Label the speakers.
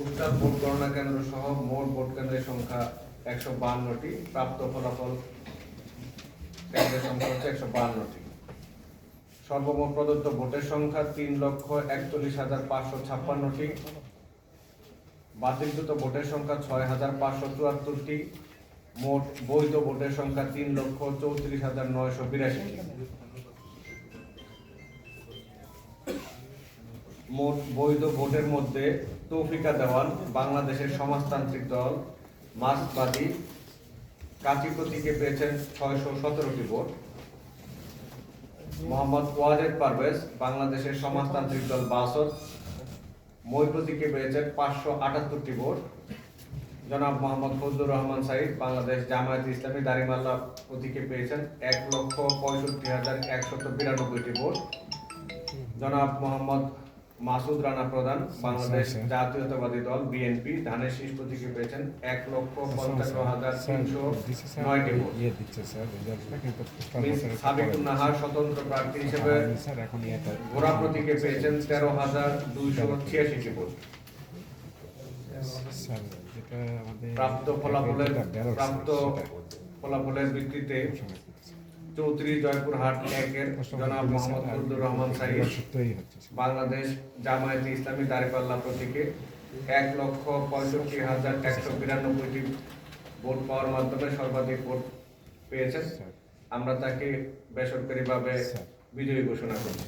Speaker 1: উত্তর ভোট গণনা কেন্দ্র সহ মোট ভোট কেন্দ্রের সংখ্যা একশো বাহান্নটি, প্রাপ্ত ফলাফল কেন্দ্রের সংখ্যা হচ্ছে একশো বান্নটি সর্বমোট প্রদত্ত ভোটের সংখ্যা তিন লক্ষ একচল্লিশ হাজার পাঁচশো ছাপ্পান্নটি। বাতিলকৃত ভোটের সংখ্যা ছয় হাজার পাঁচশো চুয়াত্তরটি। মোট বৈধ ভোটের সংখ্যা তিন লক্ষ চৌত্রিশ হাজার নয়শো বিরাশি মোট বৈধ ভোটের মধ্যে তৌফিকা দেওয়ান বাংলাদেশের সমাজতান্ত্রিক দল মার্ক্সবাদী। কাজী প্রতীকে পেয়েছেন ছয়শো সতেরোটি ভোট। মোহাম্মদ ওয়াজেদ পারভেজ, বাংলাদেশের সমাজতান্ত্রিক দল বাসদ। মই প্রতীকে পেয়েছেন পাঁচশো আটাত্তরটি ভোট। জনাব মোহাম্মদ ফজলুর রহমান সাইদ, বাংলাদেশ জামায়াত ইসলামী দারিমাল্লা প্রতীকে পেয়েছেন এক লক্ষ পঁয়ষট্টি হাজার একশত বিরানব্বইটি ভোট। জনাব মোহাম্মদ মাসুদ রানা প্রধান বাংলাদেশ জাতীয়তাবাদী দল বিএনপি। ধানের শীষ প্রতীকে পেয়েছেন এক লক্ষ পঞ্চান্ন হাজার তিনশো নয়টি ভোট।
Speaker 2: ইয়ে
Speaker 1: নাহার স্বতন্ত্র প্রার্থী হিসেবে ঘোড়া প্রতীকে পেয়েছেন তেরো হাজার দুইশো ছিয়াশিটি ভোট। প্রাপ্ত ফলাফলের প্রাপ্ত ফলাফলের ভিত্তিতে চৌধুরী, জয়পুরহাট একের জনাব মোহাম্মদ ফজলুর রহমান
Speaker 2: স্যার।
Speaker 1: বাংলাদেশ জামায়াতে ইসলামী দাঁড়িপাল্লা প্রতীকে এক লক্ষ পঁয়ষট্টি হাজার একশো বিরানব্বইটি ভোট পাওয়ার মাধ্যমে সর্বাধিক ভোট পেয়েছেন আমরা তাকে বেসরকারিভাবে। বিজয়ী ঘোষণা করি